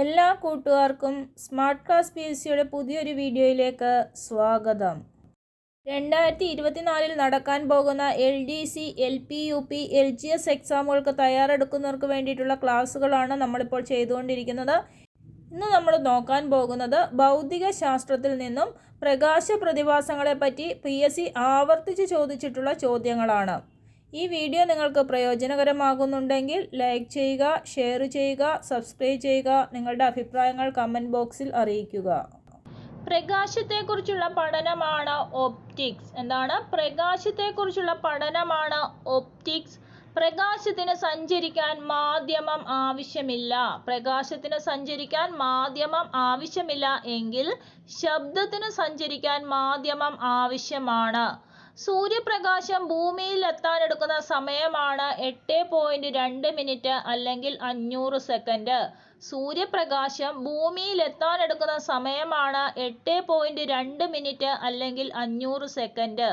എല്ലാ കൂട്ടുകാർക്കും smart class P S സിയുടെ പുതിയൊരു വീഡിയോയിലേക്ക് സ്വാഗതം. രണ്ടായിരത്തി ഇരുപത്തിനാലിൽ നടക്കാൻ പോകുന്ന L D C L P U P L G S എക്സാമുകൾക്ക് തയ്യാറെടുക്കുന്നവർക്ക് വേണ്ടിയിട്ടുള്ള ക്ലാസ്സുകളാണ് നമ്മളിപ്പോൾ ചെയ്തുകൊണ്ടിരിക്കുന്നത്. ഇന്ന് നമ്മൾ നോക്കാൻ പോകുന്നത് ഭൗതിക ശാസ്ത്രത്തിൽ നിന്നും പ്രകാശ പ്രതിഭാസങ്ങളെപ്പറ്റി പി എസ് സി ആവർത്തിച്ച് ചോദിച്ചിട്ടുള്ള ചോദ്യങ്ങളാണ്. ഈ വീഡിയോ നിങ്ങൾക്ക് പ്രയോജനകരമാകുന്നുണ്ടെങ്കിൽ ലൈക്ക് ചെയ്യുക ഷെയർ ചെയ്യുക സബ്സ്ക്രൈബ് ചെയ്യുക നിങ്ങളുടെ അഭിപ്രായങ്ങൾ കമന്റ് ബോക്സിൽ അറിയിക്കുക. പ്രകാശത്തെക്കുറിച്ചുള്ള പഠനമാണ് ഒപ്റ്റിക്സ് എന്താണ്? പ്രകാശത്തെക്കുറിച്ചുള്ള പഠനമാണ് ഒപ്റ്റിക്സ് പ്രകാശത്തിന് സഞ്ചരിക്കാൻ മാധ്യമം ആവശ്യമില്ല. പ്രകാശത്തിന് സഞ്ചരിക്കാൻ മാധ്യമം ആവശ്യമില്ല എങ്കിൽ ശബ്ദത്തിന് സഞ്ചരിക്കാൻ മാധ്യമം ആവശ്യമാണ്. സൂര്യപ്രകാശം ഭൂമിയിൽ എത്താനെടുക്കുന്ന സമയമാണ് എട്ട് പോയിന്റ് രണ്ട് മിനിറ്റ് അല്ലെങ്കിൽ അഞ്ഞൂറ് സെക്കൻഡ് സൂര്യപ്രകാശം ഭൂമിയിൽ എത്താനെടുക്കുന്ന സമയമാണ് എട്ട് പോയിന്റ് രണ്ട് മിനിറ്റ് അല്ലെങ്കിൽ അഞ്ഞൂറ് സെക്കൻഡ്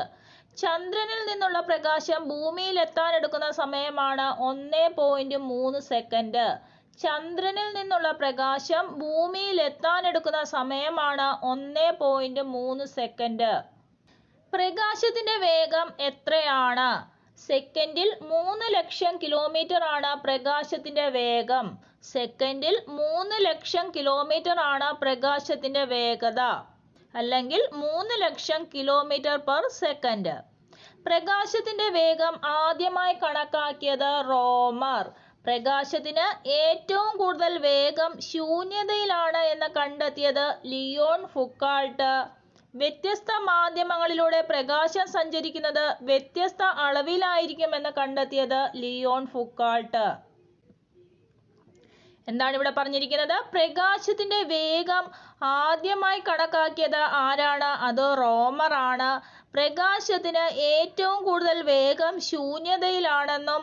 ചന്ദ്രനിൽ നിന്നുള്ള പ്രകാശം ഭൂമിയിൽ എത്താനെടുക്കുന്ന സമയമാണ് ഒന്ന് പോയിന്റ് മൂന്ന് സെക്കൻഡ് ചന്ദ്രനിൽ നിന്നുള്ള പ്രകാശം ഭൂമിയിൽ എത്താനെടുക്കുന്ന സമയമാണ് ഒന്ന് പോയിന്റ് മൂന്ന് സെക്കൻഡ് പ്രകാശത്തിന്റെ വേഗം എത്രയാണ്? സെക്കൻഡിൽ മൂന്ന് ലക്ഷം കിലോമീറ്റർ ആണ് പ്രകാശത്തിന്റെ വേഗം. സെക്കൻഡിൽ മൂന്ന് ലക്ഷം കിലോമീറ്റർ ആണ് പ്രകാശത്തിന്റെ വേഗത. അല്ലെങ്കിൽ മൂന്ന് ലക്ഷം കിലോമീറ്റർ പെർ സെക്കൻഡ് പ്രകാശത്തിന്റെ വേഗം ആദ്യമായി കണക്കാക്കിയത് റോമർ. പ്രകാശത്തിന് ഏറ്റവും കൂടുതൽ വേഗം ശൂന്യതയിലാണ് എന്ന് കണ്ടെത്തിയത് ലിയോൺ ഫുക്കാൾട്ട്. വ്യത്യസ്ത മാധ്യമങ്ങളിലൂടെ പ്രകാശം സഞ്ചരിക്കുന്നത് വ്യത്യസ്ത അളവിലായിരിക്കുമെന്ന് കണ്ടെത്തിയത് ലിയോൺ ഫുക്കാൾട്ട്. എന്താണ് ഇവിടെ പറഞ്ഞിരിക്കുന്നത്? പ്രകാശത്തിന്റെ വേഗം ആദ്യമായി കണക്കാക്കിയത് ആരാണ്? അത് റോമർ ആണ് പ്രകാശത്തിന് ഏറ്റവും കൂടുതൽ വേഗം ശൂന്യതയിലാണെന്നും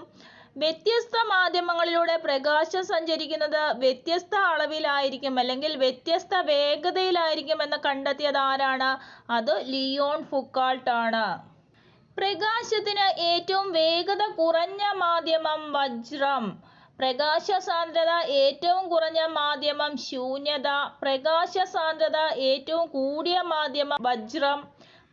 വ്യത്യസ്ത മാധ്യമങ്ങളിലൂടെ പ്രകാശം സഞ്ചരിക്കുന്നത് വ്യത്യസ്ത അളവിലായിരിക്കും അല്ലെങ്കിൽ വ്യത്യസ്ത വേഗതയിലായിരിക്കും എന്ന് കണ്ടെത്തിയത് ആരാണ്? അത് ലിയോൺ ഫുക്കാൾട്ട് ആണ്. പ്രകാശത്തിന് ഏറ്റവും വേഗത കുറഞ്ഞ മാധ്യമം വജ്രം. പ്രകാശ സാന്ദ്രത ഏറ്റവും കുറഞ്ഞ മാധ്യമം ശൂന്യത. പ്രകാശ സാന്ദ്രത ഏറ്റവും കൂടിയ മാധ്യമം വജ്രം.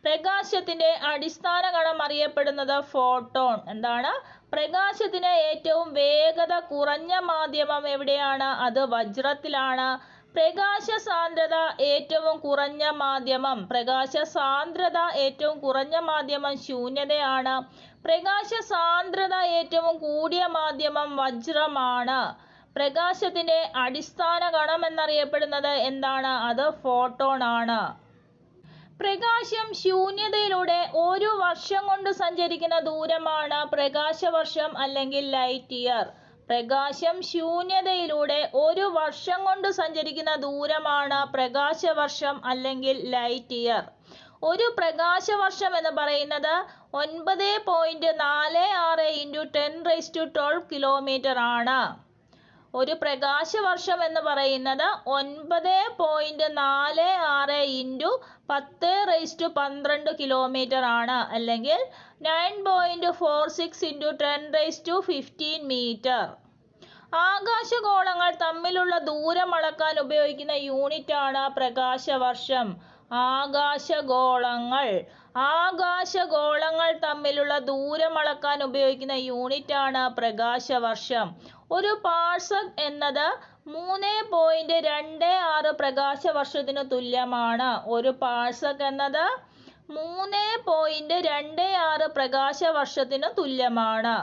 പ്രകാശത്തിന്റെ അടിസ്ഥാന കണം അറിയപ്പെടുന്നത് ഫോട്ടോൺ. എന്താണ്? പ്രകാശത്തിന് ഏറ്റവും വേഗത കുറഞ്ഞ മാധ്യമം എവിടെയാണ്? അത് വജ്രത്തിലാണ്. പ്രകാശ സാന്ദ്രത ഏറ്റവും കുറഞ്ഞ മാധ്യമം. പ്രകാശ സാന്ദ്രത ഏറ്റവും കുറഞ്ഞ മാധ്യമം ശൂന്യതയാണ്. പ്രകാശ സാന്ദ്രത ഏറ്റവും കൂടിയ മാധ്യമം വജ്രമാണ്. പ്രകാശത്തിന്റെ അടിസ്ഥാന കണം എന്നറിയപ്പെടുന്നത് എന്താണ്? അത് ഫോട്ടോൺ ആണ്. പ്രകാശം ശൂന്യതയിലൂടെ ഒരു വർഷം കൊണ്ട് സഞ്ചരിക്കുന്ന ദൂരമാണ് പ്രകാശവർഷം അല്ലെങ്കിൽ ലൈറ്റ് ഇയർ. പ്രകാശം ശൂന്യതയിലൂടെ ഒരു വർഷം കൊണ്ട് സഞ്ചരിക്കുന്ന ദൂരമാണ് പ്രകാശവർഷം അല്ലെങ്കിൽ ലൈറ്റ് ഇയർ. ഒരു പ്രകാശവർഷം എന്ന് പറയുന്നത് ഒൻപത് പോയിന്റ് നാല് ആറ് into ten raise to twelve kilometre ആണ്. ഒരു പ്രകാശവർഷം എന്ന് പറയുന്നത് ഒൻപത് പോയിന്റ് നാല് ആറ് ഇന്റു പത്ത് റൈസ് ടു പന്ത്രണ്ട് കിലോമീറ്റർ ആണ്. അല്ലെങ്കിൽ nine point four six into ten raise to fifteen metre ആകാശഗോളങ്ങൾ തമ്മിലുള്ള ദൂരം അളക്കാൻ ഉപയോഗിക്കുന്ന യൂണിറ്റ് ആണ് പ്രകാശവർഷം. ആകാശഗോളങ്ങൾ. ആകാശഗോളങ്ങൾ തമ്മിലുള്ള ദൂരം അളക്കാൻ ഉപയോഗിക്കുന്ന യൂണിറ്റ് ആണ് പ്രകാശവർഷം. ഒരു പാഴ്സക് എന്നത് മൂന്ന് പോയിന്റ് രണ്ട് ആറ് പ്രകാശ പ്രകാശവർഷത്തിന് തുല്യമാണ്. ഒരു പാഴ്സക് എന്നത് മൂന്ന് പോയിന്റ് രണ്ട് ആറ് പ്രകാശ പ്രകാശവർഷത്തിന് തുല്യമാണ്.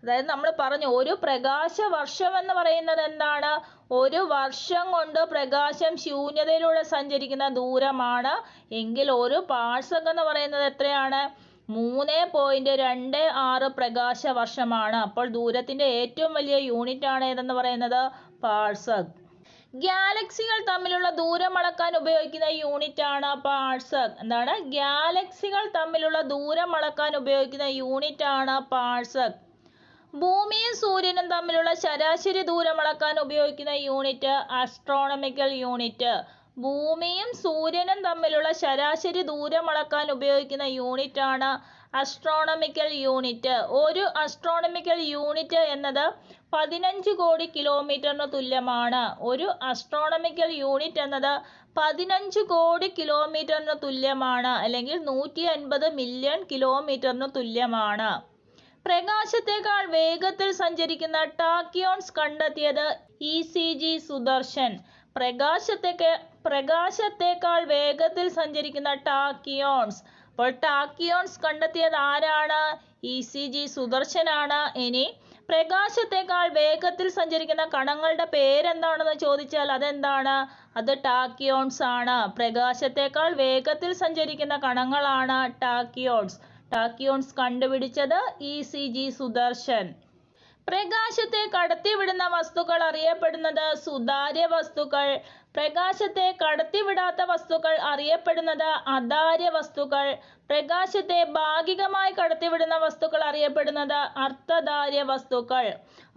അതായത് നമ്മൾ പറഞ്ഞു ഒരു പ്രകാശ വർഷം എന്ന് പറയുന്നത് എന്താണ്? ഒരു വർഷം കൊണ്ട് പ്രകാശം ശൂന്യതയിലൂടെ സഞ്ചരിക്കുന്ന ദൂരമാണ്. എങ്കിൽ ഒരു പാഴ്സക് എന്ന് പറയുന്നത് എത്രയാണ്? മൂന്ന് പോയിന്റ് രണ്ട് ആറ് പ്രകാശ വർഷമാണ് അപ്പോൾ ദൂരത്തിന്റെ ഏറ്റവും വലിയ യൂണിറ്റ് ആണ് ഏതെന്ന് പറയുന്നത്? പാഴ്സക്. ഗാലക്സികൾ തമ്മിലുള്ള ദൂരം അളക്കാൻ ഉപയോഗിക്കുന്ന യൂണിറ്റ് ആണ് പാഴ്സക്. എന്താണ്? ഗാലക്സികൾ തമ്മിലുള്ള ദൂരം അളക്കാൻ ഉപയോഗിക്കുന്ന യൂണിറ്റ് ആണ് പാഴ്സക്. ഭൂമിയും സൂര്യനും തമ്മിലുള്ള ശരാശരി ദൂരം അളക്കാൻ ഉപയോഗിക്കുന്ന യൂണിറ്റ് ആസ്ട്രോണമിക്കൽ യൂണിറ്റ് ഭൂമിയും സൂര്യനും തമ്മിലുള്ള ശരാശരി ദൂരം അളക്കാൻ ഉപയോഗിക്കുന്ന യൂണിറ്റാണ് അസ്ട്രോണമിക്കൽ യൂണിറ്റ് ഒരു അസ്ട്രോണമിക്കൽ യൂണിറ്റ് എന്നത് പതിനഞ്ച് കോടി കിലോമീറ്ററിന് തുല്യമാണ്. ഒരു അസ്ട്രോണമിക്കൽ യൂണിറ്റ് എന്നത് പതിനഞ്ച് കോടി കിലോമീറ്ററിന് തുല്യമാണ് അല്ലെങ്കിൽ നൂറ്റി അൻപത് മില്യൺ കിലോമീറ്ററിന് തുല്യമാണ്. പ്രകാശത്തേക്കാൾ വേഗത്തിൽ സഞ്ചരിക്കുന്ന ടാക്കിയോൺസ് കണ്ടെത്തിയത് ഇ സി ജി സുദർശൻ. പ്രകാശത്തേക്ക് പ്രകാശത്തേക്കാൾ വേഗത്തിൽ സഞ്ചരിക്കുന്ന ടാക്കിയോൺസ്. അപ്പോൾ ടാക്കിയോൺസ് കണ്ടെത്തിയത് ആരാണ്? ഇ സി ജി സുദർശനാണ്. ഇനി പ്രകാശത്തേക്കാൾ വേഗത്തിൽ സഞ്ചരിക്കുന്ന കണങ്ങളുടെ പേരെന്താണെന്ന് ചോദിച്ചാൽ അതെന്താണ്? അത് ടാക്കിയോൺസ് ആണ്. പ്രകാശത്തേക്കാൾ വേഗത്തിൽ സഞ്ചരിക്കുന്ന കണങ്ങളാണ് ടാക്കിയോൺസ്. ടാക്കിയോൺസ് കണ്ടുപിടിച്ചത് ഇ സി ജി സുദർശൻ. പ്രകാശത്തെ കടത്തിവിടുന്ന വസ്തുക്കൾ അറിയപ്പെടുന്നത് സുതാര്യ വസ്തുക്കൾ പ്രകാശത്തെ കടത്തിവിടാത്ത വസ്തുക്കൾ അറിയപ്പെടുന്നത് അധാര്യ വസ്തുക്കൾ. പ്രകാശത്തെ ഭാഗികമായി കടത്തിവിടുന്ന വസ്തുക്കൾ അറിയപ്പെടുന്നത് അർത്ഥധാര്യ വസ്തുക്കൾ.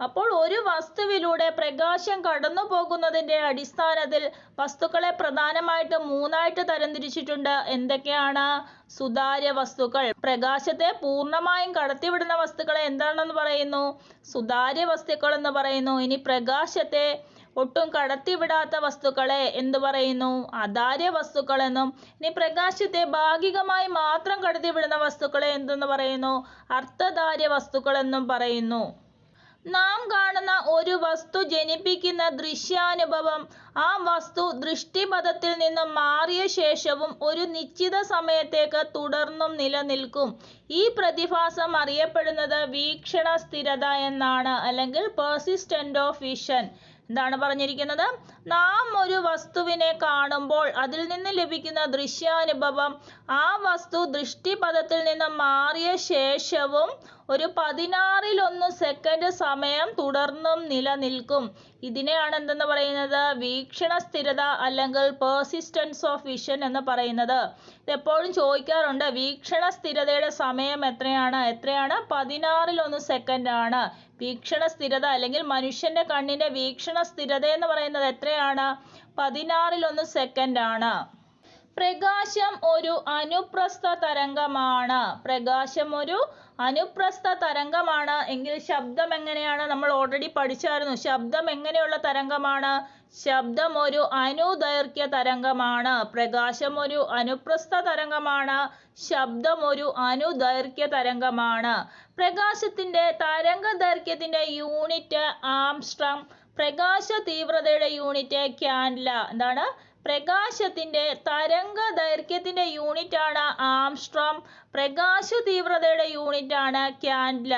അപ്പോൾ ഒരു വസ്തുവിലൂടെ പ്രകാശം കടന്നു പോകുന്നതിന്റെ അടിസ്ഥാനത്തിൽ വസ്തുക്കളെ പ്രധാനമായിട്ട് മൂന്നായിട്ട് തരംതിരിച്ചിട്ടുണ്ട്. എന്തൊക്കെയാണ്? സുതാര്യ വസ്തുക്കൾ. പ്രകാശത്തെ പൂർണമായും കടത്തിവിടുന്ന വസ്തുക്കളെ എന്താണെന്ന് പറയുന്നു? സുതാര്യ വസ്തുക്കൾ എന്ന് പറയുന്നു. ഇനി പ്രകാശത്തെ ഒട്ടും കടത്തിവിടാത്ത വസ്തുക്കളെ എന്തു പറയുന്നു? അധാര്യ വസ്തുക്കളെന്നും ഇനി പ്രകാശത്തെ ഭാഗികമായി മാത്രം കടത്തിവിടുന്ന വസ്തുക്കളെ എന്തെന്ന് പറയുന്നു? അർത്ഥധാര്യ വസ്തുക്കളെന്നും പറയുന്നു. നാം കാണുന്ന ഒരു വസ്തു ജനിപ്പിക്കുന്ന ദൃശ്യാനുഭവം ആ വസ്തു ദൃഷ്ടിപഥത്തിൽ നിന്നും മാറിയ ശേഷവും ഒരു നിശ്ചിത സമയത്തേക്ക് തുടർന്നും നിലനിൽക്കും. ഈ പ്രതിഭാസം അറിയപ്പെടുന്നത് വീക്ഷണ സ്ഥിരത എന്നാണ് അല്ലെങ്കിൽ പേഴ്സിസ്റ്റന്റ് ഓഫ് വിഷൻ എന്താണ് പറഞ്ഞിരിക്കുന്നത്? നാം ഒരു വസ്തുവിനെ കാണുമ്പോൾ അതിൽ നിന്ന് ലഭിക്കുന്ന ദൃശ്യാനുഭവം ആ വസ്തു ദൃഷ്ടിപഥത്തിൽ നിന്ന് മാറിയ ശേഷവും ഒരു പതിനാറിലൊന്ന് സെക്കൻഡ് സമയം തുടർന്നും നിലനിൽക്കും. ഇതിനെയാണ് എന്തെന്ന് പറയുന്നത്? വീക്ഷണ സ്ഥിരത അല്ലെങ്കിൽ പേഴ്സിസ്റ്റൻസ് ഓഫ് വിഷൻ എന്ന് പറയുന്നത്. ഇത് എപ്പോഴും ചോദിക്കാറുണ്ട് വീക്ഷണ സ്ഥിരതയുടെ സമയം എത്രയാണ്? എത്രയാണ്? പതിനാറിലൊന്ന് സെക്കൻഡ് ആണ്. വീക്ഷണ സ്ഥിരത അല്ലെങ്കിൽ മനുഷ്യന്റെ കണ്ണിന്റെ വീക്ഷണ സ്ഥിരത എന്ന് പറയുന്നത് എത്രയാണ്? പതിനാറിലൊന്ന് സെക്കൻഡ് ആണ്. പ്രകാശം ഒരു അനുപ്രസ്ഥ തരംഗമാണ്. പ്രകാശം ഒരു അനുപ്രസ്ഥ തരംഗമാണ്. എങ്കിൽ ശബ്ദം എങ്ങനെയാണ്? നമ്മൾ ഓൾറെഡി പഠിച്ചായിരുന്നു. ശബ്ദം എങ്ങനെയുള്ള തരംഗമാണ്? ശബ്ദം ഒരു അനുദൈർഘ്യ തരംഗമാണ്. പ്രകാശം ഒരു അനുപ്രസ്ഥ തരംഗമാണ്. ശബ്ദം ഒരു അനുദൈർഘ്യ തരംഗമാണ്. പ്രകാശത്തിന്റെ തരംഗ ദൈർഘ്യത്തിന്റെ യൂണിറ്റ് ആംസ്ട്രം പ്രകാശ തീവ്രതയുടെ യൂണിറ്റ് ക്യാൻല എന്താണ്? പ്രകാശത്തിന്റെ തരംഗ ദൈർഘ്യത്തിന്റെ യൂണിറ്റ് ആണ് ആംസ്ട്രോം. പ്രകാശ തീവ്രതയുടെ യൂണിറ്റ് ആണ് കാൻഡല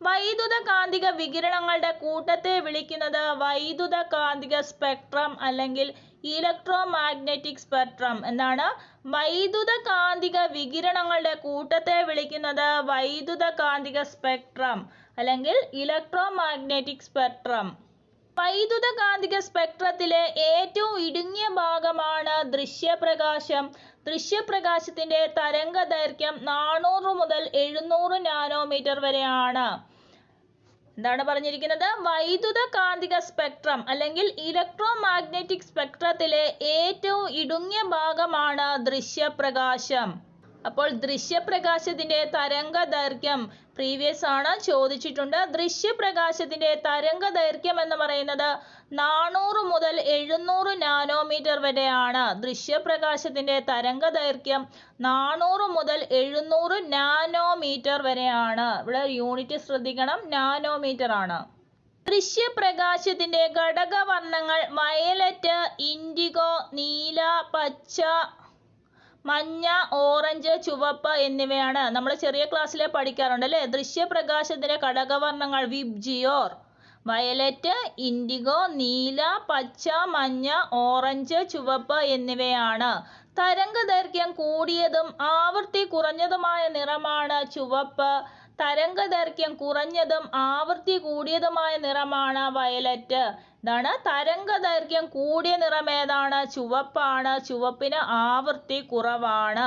വൈദ്യുത കാന്തിക വികിരണങ്ങളുടെ കൂട്ടത്തെ വിളിക്കുന്നത് വൈദ്യുത കാന്തിക സ്പെക്ട്രം അല്ലെങ്കിൽ ഇലക്ട്രോ മാഗ്നറ്റിക് സ്പെക്ട്രം എന്താണ് വൈദ്യുത കാന്തിക വികിരണങ്ങളുടെ കൂട്ടത്തെ വിളിക്കുന്നത് വൈദ്യുത കാന്തിക സ്പെക്ട്രം അല്ലെങ്കിൽ ഇലക്ട്രോ മാഗ്നറ്റിക് സ്പെക്ട്രം. വൈദ്യുത കാന്തിക സ്പെക്ട്രത്തിലെ ഏറ്റവും ഇടുങ്ങിയ ഭാഗമാണ് ദൃശ്യപ്രകാശം. ദൃശ്യപ്രകാശത്തിന്റെ തരംഗ ദൈർഘ്യം നാനൂറ് മുതൽ എഴുന്നൂറ് നാനോമീറ്റർ വരെയാണ്. എന്താണ് പറഞ്ഞിരിക്കുന്നത്? വൈദ്യുത കാന്തിക സ്പെക്ട്രം അല്ലെങ്കിൽ ഇലക്ട്രോ മാഗ്നറ്റിക് സ്പെക്ട്രത്തിലെ ഏറ്റവും ഇടുങ്ങിയ ഭാഗമാണ് ദൃശ്യപ്രകാശം. അപ്പോൾ ദൃശ്യപ്രകാശത്തിന്റെ തരംഗ ദൈർഘ്യം പ്രീവിയസ് ആണ് ചോദിച്ചിട്ടുണ്ട്. ദൃശ്യപ്രകാശത്തിന്റെ തരംഗ ദൈർഘ്യം എന്ന് പറയുന്നത് നാനൂറ് മുതൽ എഴുന്നൂറ് നാനോമീറ്റർ വരെയാണ്. ദൃശ്യപ്രകാശത്തിന്റെ തരംഗ ദൈർഘ്യം നാനൂറ് മുതൽ എഴുന്നൂറ് നാനോമീറ്റർ വരെയാണ്. ഇവിടെ യൂണിറ്റ് ശ്രദ്ധിക്കണം. നാനോമീറ്റർ ആണ്. ദൃശ്യപ്രകാശത്തിന്റെ ഘടകവർണങ്ങൾ വയലറ്റ് ഇൻഡിഗോ നീല പച്ച മഞ്ഞ ഓറഞ്ച് ചുവപ്പ് എന്നിവയാണ് നമ്മൾ ചെറിയ ക്ലാസ്സിലെ പഠിക്കാറുണ്ട് അല്ലേ? ദൃശ്യപ്രകാശത്തിന്റെ ഘടകവർണങ്ങൾ വിബ്ജിയോർ വയലറ്റ് ഇൻഡിഗോ നീല പച്ച മഞ്ഞ ഓറഞ്ച് ചുവപ്പ് എന്നിവയാണ്. തരംഗ ദൈർഘ്യം കൂടിയതും ആവൃത്തി കുറഞ്ഞതുമായ നിറമാണ് ചുവപ്പ്. തരംഗ ദൈർഘ്യം കുറഞ്ഞതും ആവൃത്തി കൂടിയതുമായ നിറമാണ് വയലറ്റ്. ഇതാണ് തരംഗദൈർഘ്യം കൂടിയ നിറം ഏതാണ്? ചുവപ്പാണ്. ചുവപ്പിന് ആവൃത്തി കുറവാണ്.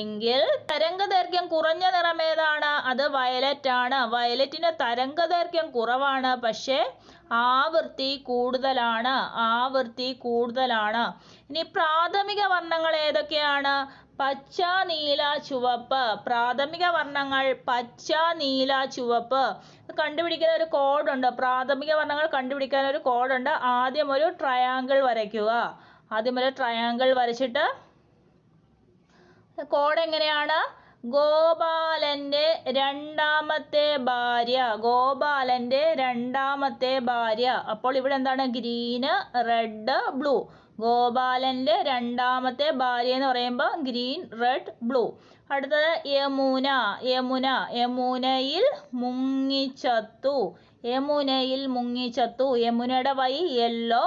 എങ്കിൽ തരംഗദൈർഘ്യം കുറഞ്ഞ നിറം ഏതാണ്? അത് വയലറ്റ് ആണ് വയലറ്റിന് തരംഗദൈർഘ്യം കുറവാണ്. പക്ഷേ ആവൃത്തി കൂടുതലാണ് ആവൃത്തി കൂടുതലാണ്. ഇനി പ്രാഥമിക വർണങ്ങൾ ഏതൊക്കെയാണ്? പച്ച നീല ചുവപ്പ്. പ്രാഥമിക വർണങ്ങൾ പച്ച നീല ചുവപ്പ്. കണ്ടുപിടിക്കാൻ ഒരു കോഡുണ്ട്. പ്രാഥമിക വർണങ്ങൾ കണ്ടുപിടിക്കാൻ ഒരു കോഡുണ്ട്. ആദ്യം ഒരു ട്രയാങ്കിൾ വരയ്ക്കുക. ആദ്യം ഒരു ട്രയാങ്കിൾ വരച്ചിട്ട് കോഡ് എങ്ങനെയാണ്? ഗോപാലന്റെ രണ്ടാമത്തെ ഭാര്യ. ഗോപാലന്റെ രണ്ടാമത്തെ ഭാര്യ. അപ്പോൾ ഇവിടെ എന്താണ്? Green red blue. ഗോപാലന്റെ രണ്ടാമത്തെ ഭാര്യ എന്ന് പറയുമ്പോൾ ഗ്രീൻ റെഡ് ബ്ലൂ. അടുത്തത് യമുന. യമുന. യമുനയിൽ മുങ്ങിച്ചത്തു. യമുനയിൽ മുങ്ങിച്ചത്തു. യമുനയുടെ വൈ യെല്ലോ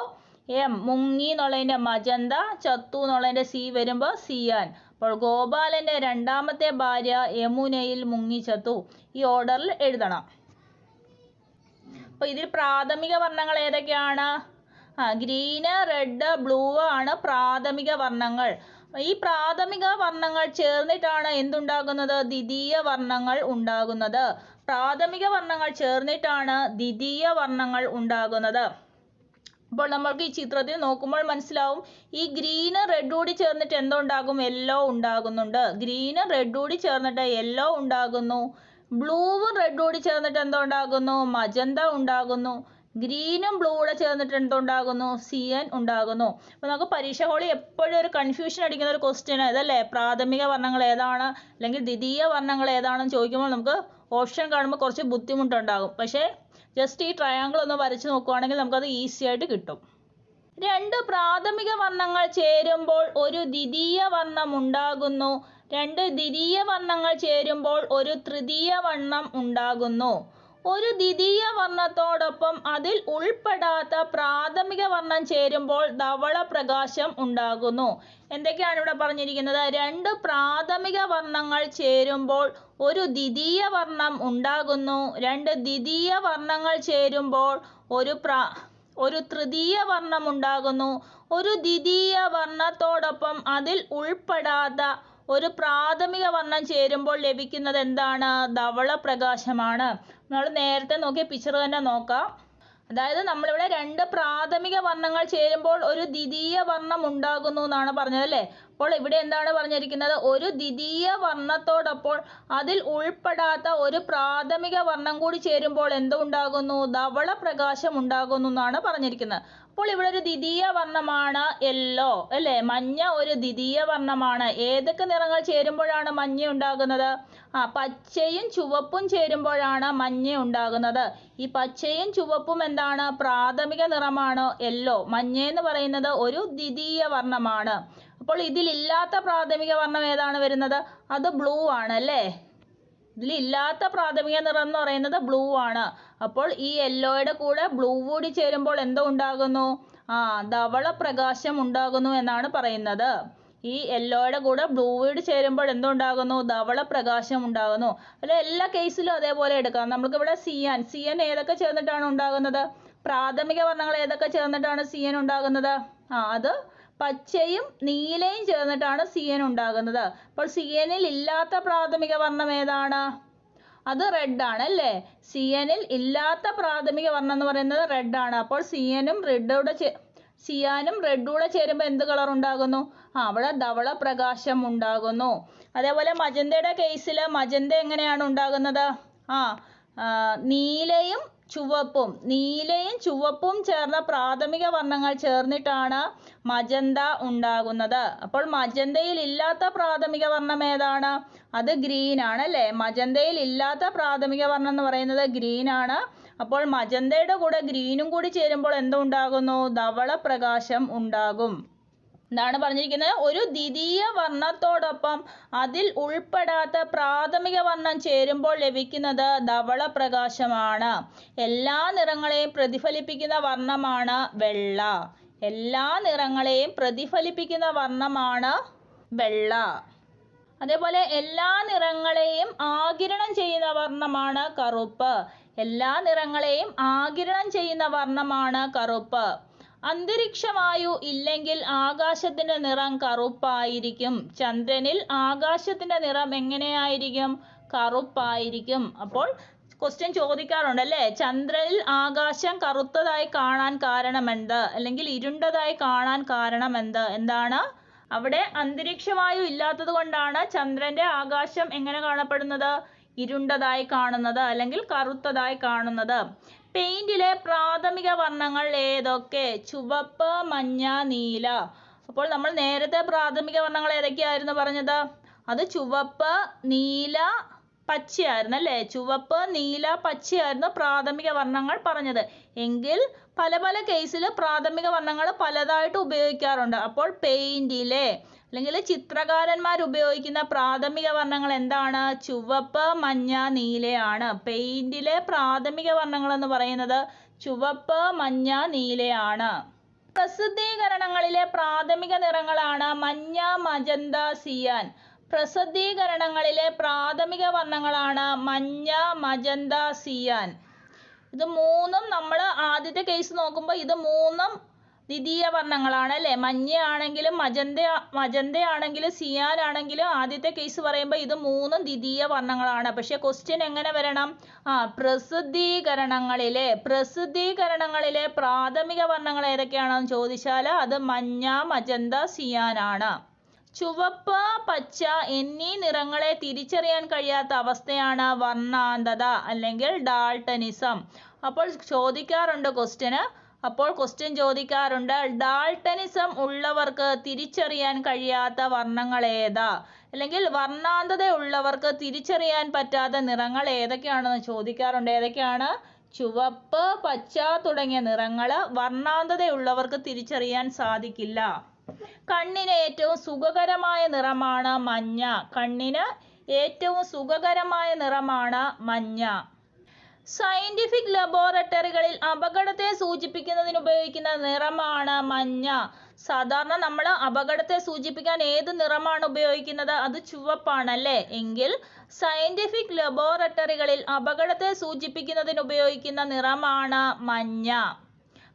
എം മുങ്ങി എന്നുള്ളതിന്റെ മജന്ത. ചത്തു എന്നുള്ളതിന്റെ സി വരുമ്പോൾ സിയാൻ അപ്പോൾ ഗോപാലന്റെ രണ്ടാമത്തെ ഭാര്യ യമുനയിൽ മുങ്ങിച്ചത്തു ഈ ഓർഡറിൽ എഴുതണം. അപ്പോൾ ഇതിൽ പ്രാഥമിക വർണങ്ങൾ ഏതൊക്കെയാണ്? ആ ഗ്രീന് റെഡ് ബ്ലൂ ആണ് പ്രാഥമിക വർണങ്ങൾ. ഈ പ്രാഥമിക വർണങ്ങൾ ചേർന്നിട്ടാണ് എന്തുണ്ടാകുന്നത്? ദ്വിതീയ വർണങ്ങൾ ഉണ്ടാകുന്നത്. പ്രാഥമിക വർണങ്ങൾ ചേർന്നിട്ടാണ് ദ്വിതീയ വർണങ്ങൾ ഉണ്ടാകുന്നത്. അപ്പോൾ നമ്മൾക്ക് ഈ ചിത്രത്തിൽ നോക്കുമ്പോൾ മനസ്സിലാവും ഈ ഗ്രീന് റെഡ് കൂടി ചേർന്നിട്ട് എന്തുണ്ടാകും? യെല്ലോ ഉണ്ടാകുന്നുണ്ട്. ഗ്രീന് റെഡ് കൂടി ചേർന്നിട്ട് യെല്ലോ ഉണ്ടാകുന്നു. ബ്ലൂവും റെഡ് കൂടി ചേർന്നിട്ട് എന്തുണ്ടാകുന്നു? മജന്ത ഉണ്ടാകുന്നു. ഗ്രീനും ബ്ലൂ കൂടെ ചേർന്നിട്ട് എന്തുണ്ടാകുന്നു? സിയൻ ഉണ്ടാകുന്നു. അപ്പോൾ നമുക്ക് പരീക്ഷ ഹോളി എപ്പോഴും ഒരു കൺഫ്യൂഷൻ അടിക്കുന്ന ഒരു ക്വസ്റ്റ്യൻ ഇതല്ലേ? പ്രാഥമിക വർണങ്ങൾ ഏതാണ്? അല്ലെങ്കിൽ ദ്വിതീയ വർണങ്ങൾ ഏതാണെന്ന് ചോദിക്കുമ്പോൾ നമുക്ക് ഓപ്ഷൻ കാണുമ്പോൾ കുറച്ച് ബുദ്ധിമുട്ടുണ്ടാകും. പക്ഷേ ജസ്റ്റ് ഈ ട്രയാങ്കിൾ ഒന്ന് വരച്ച് നോക്കുവാണെങ്കിൽ നമുക്കത് ഈസി ആയിട്ട് കിട്ടും. രണ്ട് പ്രാഥമിക വർണങ്ങൾ ചേരുമ്പോൾ ഒരു ദ്വിതീയ വർണം ഉണ്ടാകുന്നു. രണ്ട് ദ്വിതീയ വർണങ്ങൾ ചേരുമ്പോൾ ഒരു തൃതീയ വർണം ഉണ്ടാകുന്നു. ഒരു ദ്വിതീയ വർണത്തോടൊപ്പം അതിൽ ഉൾപ്പെടാത്ത പ്രാഥമിക വർണം ചേരുമ്പോൾ ധവള പ്രകാശം ഉണ്ടാകുന്നു. എന്തൊക്കെയാണ് ഇവിടെ പറഞ്ഞിരിക്കുന്നത്? രണ്ട് പ്രാഥമിക വർണങ്ങൾ ചേരുമ്പോൾ ഒരു ദ്വിതീയ വർണം ഉണ്ടാകുന്നു. രണ്ട് ദ്വിതീയ വർണങ്ങൾ ചേരുമ്പോൾ ഒരു പ്രാ ഒരു തൃതീയ വർണം ഉണ്ടാകുന്നു. ഒരു ദ്വിതീയ വർണത്തോടൊപ്പം അതിൽ ഉൾപ്പെടാത്ത ഒരു പ്രാഥമിക വർണം ചേരുമ്പോൾ ലഭിക്കുന്നത് എന്താണ്? ധവള പ്രകാശമാണ് നമ്മൾ നേരത്തെ നോക്കിയ പിക്ചർ തന്നെ നോക്കാം. അതായത് നമ്മളിവിടെ രണ്ട് പ്രാഥമിക വർണങ്ങൾ ചേരുമ്പോൾ ഒരു ദ്വിതീയ വർണം ഉണ്ടാകുന്നു എന്നാണ് പറഞ്ഞത് അല്ലേ? അപ്പോൾ ഇവിടെ എന്താണ് പറഞ്ഞിരിക്കുന്നത്? ഒരു ദ്വിതീയ വർണത്തോടൊപ്പം അതിൽ ഉൾപ്പെടാത്ത ഒരു പ്രാഥമിക വർണം കൂടി ചേരുമ്പോൾ എന്തുണ്ടാകുന്നു? ധവള പ്രകാശം ഉണ്ടാകുന്നു എന്നാണ് പറഞ്ഞിരിക്കുന്നത്. അപ്പോൾ ഇവിടെ ഒരു ദ്വിതീയ വർണമാണ് യെല്ലോ അല്ലേ? മഞ്ഞ ഒരു ദ്വിതീയ വർണമാണ്. ഏതൊക്കെ നിറങ്ങൾ ചേരുമ്പോഴാണ് മഞ്ഞ ഉണ്ടാകുന്നത്? ആ പച്ചയും ചുവപ്പും ചേരുമ്പോഴാണ് മഞ്ഞ ഉണ്ടാകുന്നത്. ഈ പച്ചയും ചുവപ്പും എന്താണ്? പ്രാഥമിക നിറമാണ് യെല്ലോ. മഞ്ഞ എന്ന് പറയുന്നത് ഒരു ദ്വിതീയ വർണമാണ്. അപ്പോൾ ഇതിലില്ലാത്ത പ്രാഥമിക വർണം ഏതാണ് വരുന്നത്? അത് ബ്ലൂ ആണ് അല്ലേ? ഇതിലില്ലാത്ത പ്രാഥമിക നിറം എന്ന് പറയുന്നത് ബ്ലൂ ആണ്. അപ്പോൾ ഈ യെല്ലോയുടെ കൂടെ ബ്ലൂ കൂടി ചേരുമ്പോൾ എന്തോ ഉണ്ടാകുന്നു? ആ ധവള പ്രകാശം ഉണ്ടാകുന്നു എന്നാണ് പറയുന്നത്. ഈ യെല്ലോയുടെ കൂടെ ബ്ലൂ കൂടി ചേരുമ്പോൾ എന്തുണ്ടാകുന്നു ധവള പ്രകാശം ഉണ്ടാകുന്നു. അല്ലെ എല്ലാ കേസിലും അതേപോലെ എടുക്കാം. നമുക്ക് ഇവിടെ സിയാൻ സിയൻ ഏതൊക്കെ ചേർന്നിട്ടാണ് ഉണ്ടാകുന്നത്? പ്രാഥമിക വർണങ്ങൾ ഏതൊക്കെ ചേർന്നിട്ടാണ് സിയൻ ഉണ്ടാകുന്നത്? ആ അത് പച്ചയും നീലയും ചേർന്നിട്ടാണ് സി എൻ ഉണ്ടാകുന്നത്. അപ്പോൾ സി സിയനിൽ ഇല്ലാത്ത പ്രാഥമിക വർണം ഏതാണ്? അത് റെഡ് ആണ് അല്ലേ? സിയനിൽ ഇല്ലാത്ത പ്രാഥമിക വർണം എന്ന് പറയുന്നത് റെഡ് ആണ്. അപ്പോൾ സിയനും റെഡൂടെ ചേ സിയാനും റെഡൂടെ ചേരുമ്പോൾ എന്ത് കളർ ഉണ്ടാകുന്നു? ആ അവിടെ ധവള പ്രകാശം ഉണ്ടാകുന്നു. അതേപോലെ മജന്തയുടെ കേസിൽ മജന്ത എങ്ങനെയാണ് ഉണ്ടാകുന്നത്? ആ, നീലയും ചുവപ്പും നീലയും ചുവപ്പും ചേർന്ന പ്രാഥമിക വർണങ്ങൾ ചേർന്നിട്ടാണ് മജന്ത ഉണ്ടാകുന്നത്. അപ്പോൾ മജന്തയിൽ ഇല്ലാത്ത പ്രാഥമിക വർണം ഏതാണ്? അത് ഗ്രീൻ ആണ് അല്ലേ? മജന്തയിൽ ഇല്ലാത്ത പ്രാഥമിക വർണം എന്ന് പറയുന്നത് ഗ്രീൻ ആണ്. അപ്പോൾ മജന്തയുടെ കൂടെ ഗ്രീനും കൂടി ചേരുമ്പോൾ എന്തുണ്ടാകുന്നു? ധവള പ്രകാശം ഉണ്ടാകും. എന്താണ് പറഞ്ഞിരിക്കുന്നത്. ഒരു ദ്വിതീയ വർണത്തോടൊപ്പം അതിൽ ഉൾപ്പെടാത്ത പ്രാഥമിക വർണം ചേരുമ്പോൾ ലഭിക്കുന്നത് ധവള പ്രകാശമാണ് എല്ലാ നിറങ്ങളെയും പ്രതിഫലിപ്പിക്കുന്ന വർണമാണ് വെള്ള. എല്ലാ നിറങ്ങളെയും പ്രതിഫലിപ്പിക്കുന്ന വർണമാണ് വെള്ള. അതേപോലെ എല്ലാ നിറങ്ങളെയും ആകിരണം ചെയ്യുന്ന വർണമാണ് കറുപ്പ്. എല്ലാ നിറങ്ങളെയും ആകിരണം ചെയ്യുന്ന വർണമാണ് കറുപ്പ്. അന്തരീക്ഷവായു ഇല്ലെങ്കിൽ ആകാശത്തിന്റെ നിറം കറുപ്പായിരിക്കും. ചന്ദ്രനിൽ ആകാശത്തിന്റെ നിറം എങ്ങനെയായിരിക്കും? കറുപ്പായിരിക്കും. അപ്പോൾ ക്വസ്റ്റ്യൻ ചോദിക്കാറുണ്ട് അല്ലേ? ചന്ദ്രനിൽ ആകാശം കറുത്തതായി കാണാൻ കാരണമെന്ത്? അല്ലെങ്കിൽ ഇരുണ്ടതായി കാണാൻ കാരണമെന്ത്? എന്താണ്? അവിടെ അന്തരീക്ഷവായു ഇല്ലാത്തത് കൊണ്ടാണ് ചന്ദ്രന്റെ ആകാശം എങ്ങനെ കാണപ്പെടുന്നത്? ഇരുണ്ടതായി കാണുന്നത് അല്ലെങ്കിൽ കറുത്തതായി കാണുന്നത്. പെയിന്റിലെ പ്രാഥമിക വർണങ്ങൾ ഏതൊക്കെ? ചുവപ്പ് മഞ്ഞ നീല. അപ്പോൾ നമ്മൾ നേരത്തെ പ്രാഥമിക വർണങ്ങൾ ഏതൊക്കെയായിരുന്നു പറഞ്ഞത്? അത് ചുവപ്പ് നീല പച്ചയായിരുന്നു അല്ലേ? ചുവപ്പ് നീല പച്ചയായിരുന്നു പ്രാഥമിക വർണങ്ങൾ പറഞ്ഞത്. എങ്കിൽ പല പല കേസിൽ പ്രാഥമിക വർണങ്ങൾ പലതായിട്ട് ഉപയോഗിക്കാറുണ്ട്. അപ്പോൾ പെയിന്റിലെ അല്ലെങ്കിൽ ചിത്രകാരന്മാർ ഉപയോഗിക്കുന്ന പ്രാഥമിക വർണങ്ങൾ എന്താണ്? ചുവപ്പ് മഞ്ഞ നീലയാണ് പെയിന്റിലെ പ്രാഥമിക വർണങ്ങൾ എന്ന് പറയുന്നത് ചുവപ്പ് മഞ്ഞ നീലയാണ് പ്രസിദ്ധീകരണങ്ങളിലെ പ്രാഥമിക നിറങ്ങളാണ് മഞ്ഞ മജന്ത സിയാൻ. പ്രസിദ്ധീകരണങ്ങളിലെ പ്രാഥമിക വർണങ്ങളാണ് മഞ്ഞ മജന്ത സിയാൻ. ഇത് മൂന്നും നമ്മൾ ആദ്യത്തെ കേസ് നോക്കുമ്പോൾ ഇത് മൂന്നും ദ്വിതീയ വർണങ്ങളാണ് അല്ലേ മഞ്ഞയാണെങ്കിലും മജന്ത മജന്ത ആണെങ്കിലും സിയാൻ ആണെങ്കിലും ആദ്യത്തെ കേസ് പറയുമ്പോൾ ഇത് മൂന്നും ദ്വിതീയ വർണങ്ങളാണ് പക്ഷെ ക്വസ്റ്റ്യൻ എങ്ങനെ വരണം? ആ പ്രസിദ്ധീകരണങ്ങളിലെ പ്രസിദ്ധീകരണങ്ങളിലെ പ്രാഥമിക വർണങ്ങൾ ഏതൊക്കെയാണെന്ന് ചോദിച്ചാൽ അത് മഞ്ഞ മജന്ത സിയാൻ ആണ് ചുവപ്പ് പച്ച എന്നീ നിറങ്ങളെ തിരിച്ചറിയാൻ കഴിയാത്ത അവസ്ഥയാണ് വർണാന്തത അല്ലെങ്കിൽ ഡാൾട്ടനിസം അപ്പോൾ ചോദിക്കാറുണ്ട് ക്വസ്റ്റ്യന് അപ്പോൾ ക്വസ്റ്റ്യൻ ചോദിക്കാറുണ്ട് ഡാൾട്ടനിസം ഉള്ളവർക്ക് തിരിച്ചറിയാൻ കഴിയാത്ത വർണങ്ങൾ ഏതാ? അല്ലെങ്കിൽ വർണാന്തത ഉള്ളവർക്ക് തിരിച്ചറിയാൻ പറ്റാത്ത നിറങ്ങൾ ഏതൊക്കെയാണെന്ന് ചോദിക്കാറുണ്ട്. ഏതൊക്കെയാണ്? ചുവപ്പ് പച്ച തുടങ്ങിയ നിറങ്ങൾ വർണാന്തതയുള്ളവർക്ക് തിരിച്ചറിയാൻ സാധിക്കില്ല. കണ്ണിന് ഏറ്റവും സുഖകരമായ നിറമാണ് മഞ്ഞ. കണ്ണിന് ഏറ്റവും സുഖകരമായ നിറമാണ് മഞ്ഞ. സയന്റിഫിക് ലബോറട്ടറികളിൽ അപകടത്തെ സൂചിപ്പിക്കുന്നതിന് ഉപയോഗിക്കുന്ന നിറമാണ് മഞ്ഞ. സാധാരണ നമ്മൾ അപകടത്തെ സൂചിപ്പിക്കാൻ ഏത് നിറമാണ് ഉപയോഗിക്കുന്നത്? അത് ചുവപ്പാണ് അല്ലേ എങ്കിൽ സയന്റിഫിക് ലബോറട്ടറികളിൽ അപകടത്തെ സൂചിപ്പിക്കുന്നതിന് ഉപയോഗിക്കുന്ന നിറമാണ് മഞ്ഞ.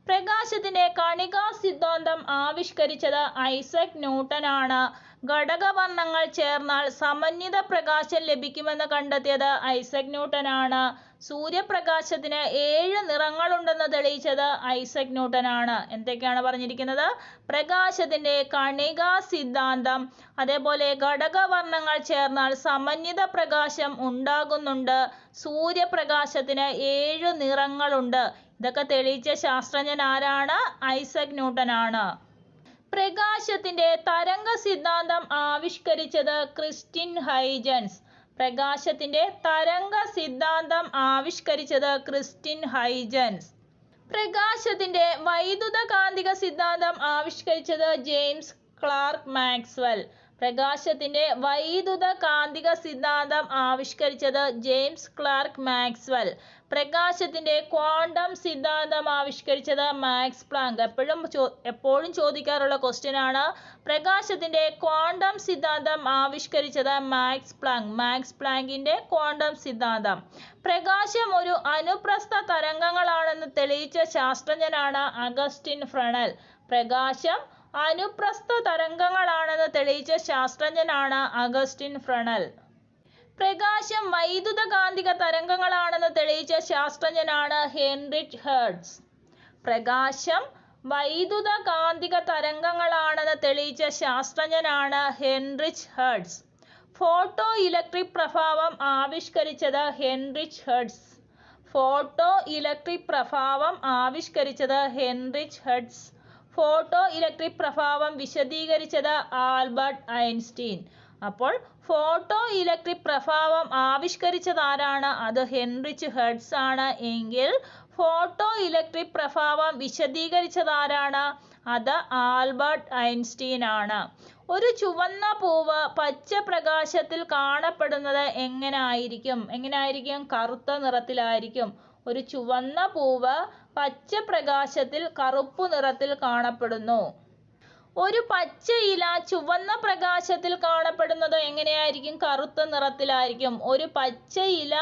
പ്രകാശത്തിന്റെ കണികാ സിദ്ധാന്തം ആവിഷ്കരിച്ചത് ഐസക് ന്യൂട്ടനാണ്. ഘടകവർണങ്ങൾ ചേർന്നാൽ സമന്വിത പ്രകാശം ലഭിക്കുമെന്ന് കണ്ടെത്തിയത് ഐസക് ന്യൂട്ടനാണ്. സൂര്യപ്രകാശത്തിന് ഏഴ് നിറങ്ങളുണ്ടെന്ന് തെളിയിച്ചത് ഐസക് ന്യൂട്ടനാണ്. എന്തൊക്കെയാണ് പറഞ്ഞിരിക്കുന്നത്? പ്രകാശത്തിന്റെ കണികാ സിദ്ധാന്തം. അതേപോലെ ഘടകവർണങ്ങൾ ചേർന്നാൽ സമന്വിത പ്രകാശം ഉണ്ടാകുന്നുണ്ട്. സൂര്യപ്രകാശത്തിന് ഏഴ് നിറങ്ങളുണ്ട്. ഇതൊക്കെ തെളിയിച്ച ശാസ്ത്രജ്ഞൻ ആരാണ്? ഐസക് ന്യൂട്ടനാണ്. പ്രകാശത്തിന്റെ തരംഗ സിദ്ധാന്തം ആവിഷ്കരിച്ചത് ക്രിസ്റ്റിൻ ഹൈജൻസ്. പ്രകാശത്തിന്റെ തരംഗ സിദ്ധാന്തം ആവിഷ്കരിച്ചത് ക്രിസ്റ്റിൻ ഹൈജൻസ്. പ്രകാശത്തിന്റെ വൈദ്യുത കാന്തിക സിദ്ധാന്തം ആവിഷ്കരിച്ചത് ജെയിംസ് ക്ലാർക്ക് മാക്സ്വെൽ. പ്രകാശത്തിന്റെ വൈദ്യുത കാന്തിക സിദ്ധാന്തം ആവിഷ്കരിച്ചത് ജെയിംസ് ക്ലാർക്ക് മാക്സ്വെൽ. പ്രകാശത്തിന്റെ ക്വാണ്ടം സിദ്ധാന്തം ആവിഷ്കരിച്ചത് മാക്സ് പ്ലാങ്ക്. എപ്പോഴും എപ്പോഴും ചോദിക്കാറുള്ള ക്വസ്റ്റ്യൻ ആണ് പ്രകാശത്തിന്റെ ക്വാണ്ടം സിദ്ധാന്തം ആവിഷ്കരിച്ചത് മാക്സ് പ്ലാങ്ക്. മാക്സ് പ്ലാങ്കിന്റെ ക്വാണ്ടം സിദ്ധാന്തം. പ്രകാശം ഒരു അനുപ്രസ്ഥ തരംഗങ്ങളാണെന്ന് തെളിയിച്ച ശാസ്ത്രജ്ഞനാണ് അഗസ്റ്റിൻ ഫ്രണൽ. പ്രകാശം അനുപ്രസ്ഥ തരംഗങ്ങളാണെന്ന് തെളിയിച്ച ശാസ്ത്രജ്ഞനാണ് അഗസ്റ്റിൻ ഫ്രണൽ. പ്രകാശം വൈദ്യുതകാന്തിക തരംഗങ്ങളാണെന്ന് തെളിയിച്ച ശാസ്ത്രജ്ഞനാണ് ഹെൻറിച്ച് ഹേർട്സ്. പ്രകാശം വൈദ്യുതകാന്തിക തരംഗങ്ങളാണെന്ന് തെളിയിച്ച ശാസ്ത്രജ്ഞനാണ് ഹെൻറിച്ച് ഹേർട്സ്. ഫോട്ടോ ഇലക്ട്രിക് പ്രഭാവം ആവിഷ്കരിച്ചത് ഹെൻറിച്ച് ഹേർട്സ്. ഫോട്ടോ ഇലക്ട്രിക് പ്രഭാവം ആവിഷ്കരിച്ചത് ഹെൻറിച്ച് ഹേർട്സ്. ഫോട്ടോ ഇലക്ട്രിക് പ്രഭാവം വിശദീകരിച്ചത് ആൽബർട്ട് ഐൻസ്റ്റീൻ. അപ്പോൾ ഫോട്ടോ ഇലക്ട്രിക് പ്രഭാവം ആവിഷ്കരിച്ചത് ആരാണ് അത് ഹെൻറിച്ച് ഹെർട്സ് ആണ്. എങ്കിൽ ഫോട്ടോ ഇലക്ട്രിക് പ്രഭാവം വിശദീകരിച്ചത് ആരാണ് അത് ആൽബർട്ട് ഐൻസ്റ്റീൻ ആണ്. ഒരു ചുവന്ന പൂവ് പച്ച പ്രകാശത്തിൽ കാണപ്പെടുന്നത് എങ്ങനെ ആയിരിക്കും എങ്ങനെ ആയിരിക്കും കറുത്ത നിറത്തിലായിരിക്കും. ഒരു ചുവന്ന പൂവ് പച്ച പ്രകാശത്തിൽ കറുപ്പ് നിറത്തിൽ കാണപ്പെടുന്നു. ഒരു പച്ച ഇല ചുവന്ന പ്രകാശത്തിൽ കാണപ്പെടുന്നത് എങ്ങനെയായിരിക്കും? കറുത്ത നിറത്തിലായിരിക്കും. ഒരു പച്ച ഇല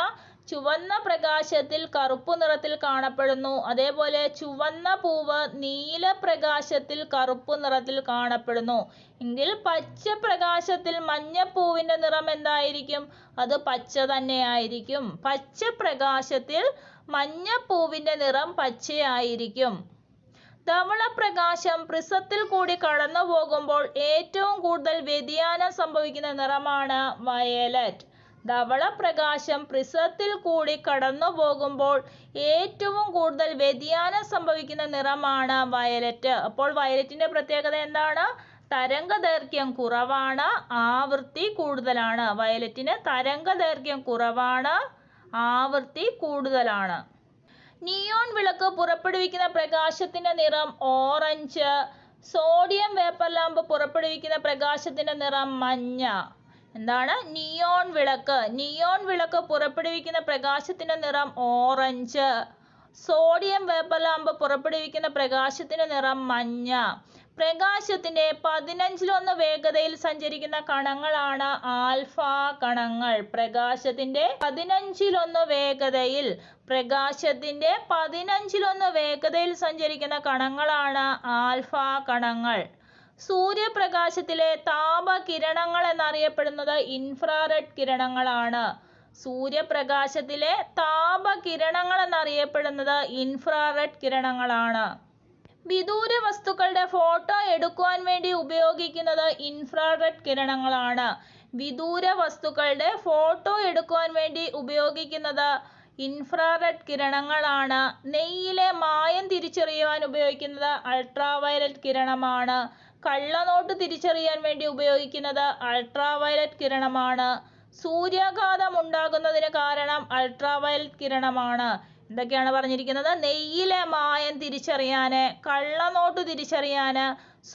ചുവന്ന പ്രകാശത്തിൽ കറുപ്പ് നിറത്തിൽ കാണപ്പെടുന്നു. അതേപോലെ ചുവന്ന പൂവ് നീല പ്രകാശത്തിൽ കറുപ്പ് നിറത്തിൽ കാണപ്പെടുന്നു. എങ്കിൽ പച്ച പ്രകാശത്തിൽ മഞ്ഞ മഞ്ഞപ്പൂവിന്റെ നിറം എന്തായിരിക്കും? അത് പച്ച തന്നെയായിരിക്കും. പച്ച പ്രകാശത്തിൽ മഞ്ഞ മഞ്ഞപ്പൂവിന്റെ നിറം പച്ചയായിരിക്കും. ധവളപ്രകാശം പ്രിസത്തിൽ കൂടി കടന്നു പോകുമ്പോൾ ഏറ്റവും കൂടുതൽ വ്യതിയാനം സംഭവിക്കുന്ന നിറമാണ് വയലറ്റ്. ധവളപ്രകാശം പ്രിസത്തിൽ കൂടി കടന്നു പോകുമ്പോൾ ഏറ്റവും കൂടുതൽ വ്യതിയാനം സംഭവിക്കുന്ന നിറമാണ് വയലറ്റ്. അപ്പോൾ വയലറ്റിന്റെ പ്രത്യേകത എന്താണ്? തരംഗദൈർഘ്യം കുറവാണ് ആവൃത്തി കൂടുതലാണ്. വയലറ്റിന് തരംഗദൈർഘ്യം കുറവാണ് ആവൃത്തി കൂടുതലാണ്. നിയോൺ വിളക്ക് പുറപ്പെടുവിക്കുന്ന പ്രകാശത്തിന്റെ നിറം ഓറഞ്ച് സോഡിയം വേപ്പർ ലാമ്പ് പുറപ്പെടുവിക്കുന്ന പ്രകാശത്തിന്റെ നിറം മഞ്ഞ. എന്താണ്? നിയോൺ വിളക്ക്. നിയോൺ വിളക്ക് പുറപ്പെടുവിക്കുന്ന പ്രകാശത്തിന്റെ നിറം ഓറഞ്ച് സോഡിയം വേപ്പർ ലാമ്പ് പുറപ്പെടുവിക്കുന്ന പ്രകാശത്തിന്റെ നിറം മഞ്ഞ. പ്രകാശത്തിന്റെ പതിനഞ്ചിലൊന്ന് വേഗതയിൽ സഞ്ചരിക്കുന്ന കണങ്ങളാണ് ആൽഫ കണങ്ങൾ. പ്രകാശത്തിന്റെ പതിനഞ്ചിലൊന്ന് വേഗതയിൽ പ്രകാശത്തിന്റെ പതിനഞ്ചിലൊന്ന് വേഗതയിൽ സഞ്ചരിക്കുന്ന കണങ്ങളാണ് ആൽഫ കണങ്ങൾ. സൂര്യപ്രകാശത്തിലെ താപകിരണങ്ങൾ എന്നറിയപ്പെടുന്നത് ഇൻഫ്രാറെഡ് കിരണങ്ങളാണ്. സൂര്യപ്രകാശത്തിലെ താപകിരണങ്ങൾ എന്നറിയപ്പെടുന്നത് ഇൻഫ്രാറെഡ് കിരണങ്ങളാണ്. വിദൂര വസ്തുക്കളുടെ ഫോട്ടോ എടുക്കുവാൻ വേണ്ടി ഉപയോഗിക്കുന്നത് ഇൻഫ്രാറെഡ് കിരണങ്ങളാണ്. വിദൂര വസ്തുക്കളുടെ ഫോട്ടോ എടുക്കുവാൻ വേണ്ടി ഉപയോഗിക്കുന്നത് ഇൻഫ്രാറെഡ് കിരണങ്ങളാണ്. നെയ്യിലെ മായം തിരിച്ചറിയുവാൻ ഉപയോഗിക്കുന്നത് അൾട്രാവയലറ്റ് കിരണമാണ്. കള്ളനോട്ട് തിരിച്ചറിയാൻ വേണ്ടി ഉപയോഗിക്കുന്നത് അൾട്രാവയലറ്റ് കിരണമാണ്. സൂര്യാഘാതം ഉണ്ടാകുന്നതിന് കാരണം അൾട്രാവയലറ്റ് കിരണമാണ്. എന്തൊക്കെയാണ് പറഞ്ഞിരിക്കുന്നത്. നെയ്യിലെ മായം തിരിച്ചറിയാൻ കള്ളനോട്ട് തിരിച്ചറിയാൻ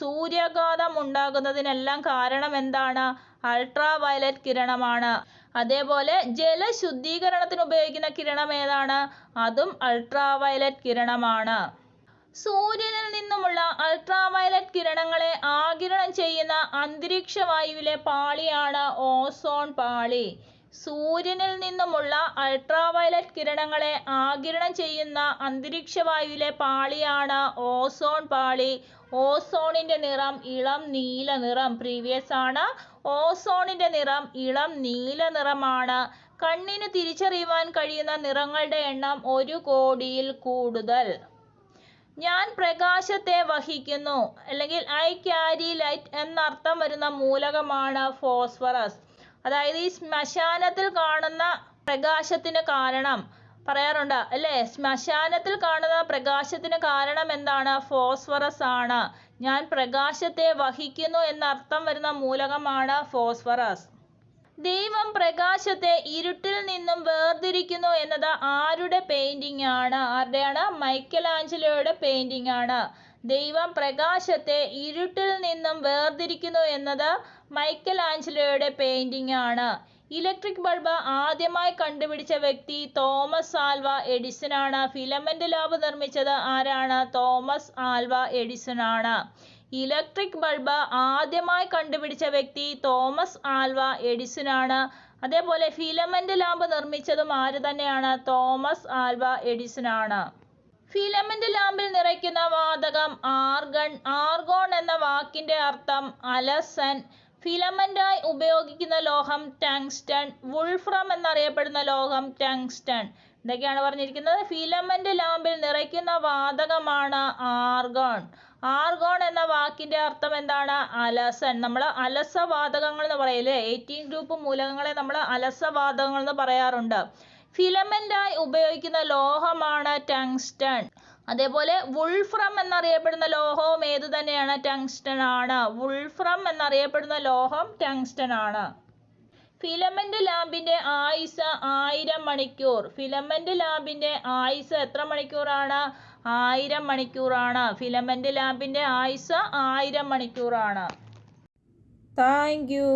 സൂര്യാഘാതം ഉണ്ടാകുന്നതിനെല്ലാം കാരണം എന്താണ്? അൾട്രാവയലറ്റ് കിരണമാണ്. അതേപോലെ ജലശുദ്ധീകരണത്തിന് ഉപയോഗിക്കുന്ന കിരണം ഏതാണ്? അതും അൾട്രാവയലറ്റ് കിരണമാണ്. സൂര്യനിൽ നിന്നുമുള്ള അൾട്രാവയലറ്റ് കിരണങ്ങളെ ആഗിരണം ചെയ്യുന്ന അന്തരീക്ഷ വായുവിലെ പാളിയാണ് ഓസോൺ പാളി. സൂര്യനിൽ നിന്നുമുള്ള അൾട്രാവയലറ്റ് കിരണങ്ങളെ ആഗിരണം ചെയ്യുന്ന അന്തരീക്ഷ വായുവിലെ പാളിയാണ് ഓസോൺ പാളി. ഓസോണിന്റെ നിറം ഇളം നീല നിറം. പ്രീവിയസ് ആണ്. ഓസോണിന്റെ നിറം ഇളം നീല നിറമാണ്. കണ്ണിന് തിരിച്ചറിയുവാൻ കഴിയുന്ന നിറങ്ങളുടെ എണ്ണം ഒരു കോടിയിൽ കൂടുതൽ. ഞാൻ പ്രകാശത്തെ വഹിക്കുന്നു. അല്ലെങ്കിൽ ഐ ക്യാരി ലൈറ്റ് എന്നർത്ഥം വരുന്ന മൂലകമാണ് ഫോസ്ഫറസ് അതായത് ഈ ശ്മശാനത്തിൽ കാണുന്ന പ്രകാശത്തിന് കാരണം. പറയാറുണ്ട്. അല്ലേ? ശ്മശാനത്തിൽ കാണുന്ന പ്രകാശത്തിന് കാരണം എന്താണ്? ഫോസ്ഫറസ് ആണ്. ഞാൻ പ്രകാശത്തെ വഹിക്കുന്നു എന്നർത്ഥം വരുന്ന മൂലകമാണ് ഫോസ്ഫറസ്. ദൈവം പ്രകാശത്തെ ഇരുട്ടിൽ നിന്നും വേർതിരിക്കുന്നു എന്നത് ആരുടെ പെയിന്റിംഗ് ആണ്? ആരുടെയാണ്? മൈക്കൽ ആഞ്ചലോയുടെ പെയിന്റിംഗ് ആണ്. ദൈവം പ്രകാശത്തെ ഇരുട്ടിൽ നിന്നും വേർതിരിക്കുന്നു എന്നത് മൈക്കൽ ആഞ്ചലോയുടെ പെയിന്റിംഗ് ആണ്. ഇലക്ട്രിക് ബൾബ് ആദ്യമായി കണ്ടുപിടിച്ച വ്യക്തി തോമസ് ആൽവ എഡിസൺ ആണ് ഫിലമെന്റ് ലാബ് നിർമ്മിച്ചത് ആരാണ്? തോമസ് ആൽവ എഡിസൺ ആണ് ഇലക്ട്രിക് ബൾബ് ആദ്യമായി കണ്ടുപിടിച്ച വ്യക്തി തോമസ് ആൽവ എഡിസൺ ആണ് അതേപോലെ ഫിലമെന്റ് ലാബ് നിർമ്മിച്ചതും ആര് തന്നെയാണ്? തോമസ് ആൽവ എഡിസൺ ആണ് ഫിലമെന്റ് ലാമ്പിൽ നിറയ്ക്കുന്ന വാതകം ആർഗൺ. ആർഗോൺ എന്ന വാക്കിന്റെ അർത്ഥം അലസൻ. ഫിലമെന്റായി ഉപയോഗിക്കുന്ന ലോഹം ടങ്സ്റ്റൺ വുൾഫ്രം എന്നറിയപ്പെടുന്ന ലോഹം ടങ്സ്റ്റൺ. ഇതൊക്കെയാണ് പറഞ്ഞിരിക്കുന്നത്. ഫിലമെന്റ് ലാമ്പിൽ നിറയ്ക്കുന്ന വാതകമാണ് ആർഗോൺ. ആർഗോൺ എന്ന വാക്കിന്റെ അർത്ഥം എന്താണ്? അലസൻ. നമ്മൾ അലസവാതകങ്ങൾ എന്ന് പറയില്ലേ എയ്റ്റീൻ ഗ്രൂപ്പ് മൂലകങ്ങളെ നമ്മൾ അലസവാതകങ്ങൾ എന്ന് പറയാറുണ്ട്. ഫിലമെന്റായി ഉപയോഗിക്കുന്ന ലോഹമാണ് ടങ്സ്റ്റൺ. അതേപോലെ വുൾഫ്രം എന്നറിയപ്പെടുന്ന ലോഹവും ഏത് തന്നെയാണ്? ടങ്സ്റ്റൺ ആണ് വുൾഫ്രം എന്നറിയപ്പെടുന്ന ലോഹം ടങ്സ്റ്റൺ ആണ് ഫിലമെന്റ് ലാമ്പിന്റെ ആയുസ് ആയിരം മണിക്കൂർ. ഫിലമെന്റ് ലാമ്പിന്റെ ആയുസ് എത്ര മണിക്കൂറാണ്? ആയിരം മണിക്കൂറാണ്. ഫിലമെന്റ് ലാമ്പിന്റെ ആയുസ് ആയിരം മണിക്കൂറാണ്. Thank you.